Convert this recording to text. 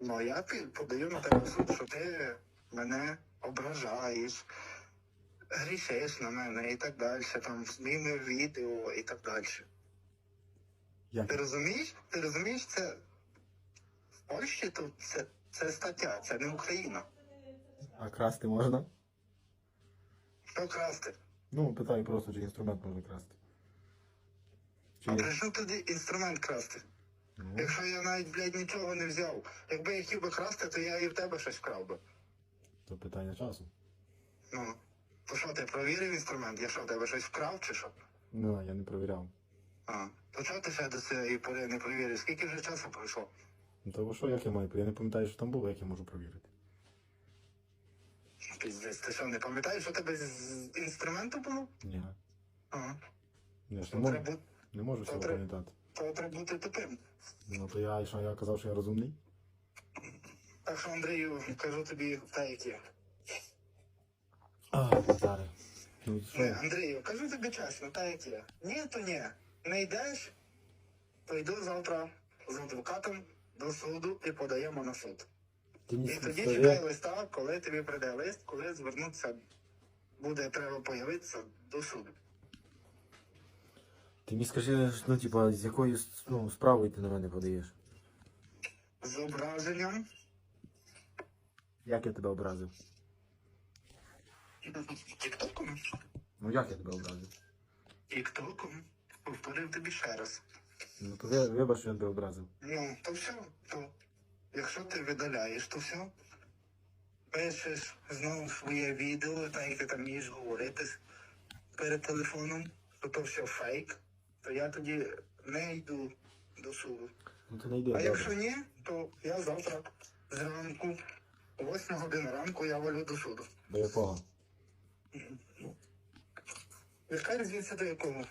Ну, а я подаю на тебе суд, що ти мене ображаєш, грішиш на мене і так далі, там зміни відео і так далі. Як? Ти розумієш? Ти розумієш, це в Польщі тут це, це стаття, це не Україна. А красти можна? Що красти? Ну, питаю просто, чи інструмент можна красти. Чи А при чому тоді інструмент красти? Ну, Якщо я навіть, блядь, нічого не взяв. Якби я хотів би красти, то я і в тебе щось вкрав би. то питання часу. Ну, то що ти провірив інструмент? Я що, в тебе щось вкрав чи що? Ну, я не перевіряв. А, то чого ти ще до цієї пори не провірив? Скільки вже часу пройшло? Ну, то що, як я маю? Я не пам'ятаю, що там було, як я можу перевірити. Піздець, ти що, не пам'ятаєш, що у тебе з інструменту було? Ні. Ага. Я ж не можу, не можу всього пам'ятати. То треба бути тупим. Ну, то я, що я казав, що я розумний? Так що, Андрію, кажу тобі те, як є. А, зараз. Ну, що? Андрію, кажу тобі чесно, те, як є. Ні, то ні. Не йдеш, то йду завтра з адвокатом до суду і подаємо на суд. Ти мені І тоді чекай листа, коли тобі прийде лист, коли звернутися буде треба появитися до суду. Ти мені скажи, ну, типа, з якою ну, справою ти на мене подаєш? З ображенням Як я тебе образив? тіктоком. Ну як я тебе образив? Тіктоком. Повторив тобі ще раз. Ну то ви, вибач, що я тебе образив. Ну, то все, то якщо ти видаляєш, то все. Пишеш знову своє відео, так як ти там вмієш говорити перед телефоном, то то все фейк, то я тоді не йду до суду. Ну то не йде, А якщо ні, то я завтра зранку, о 8 годин ранку я валю до суду. До якого? Яка різниця до якого?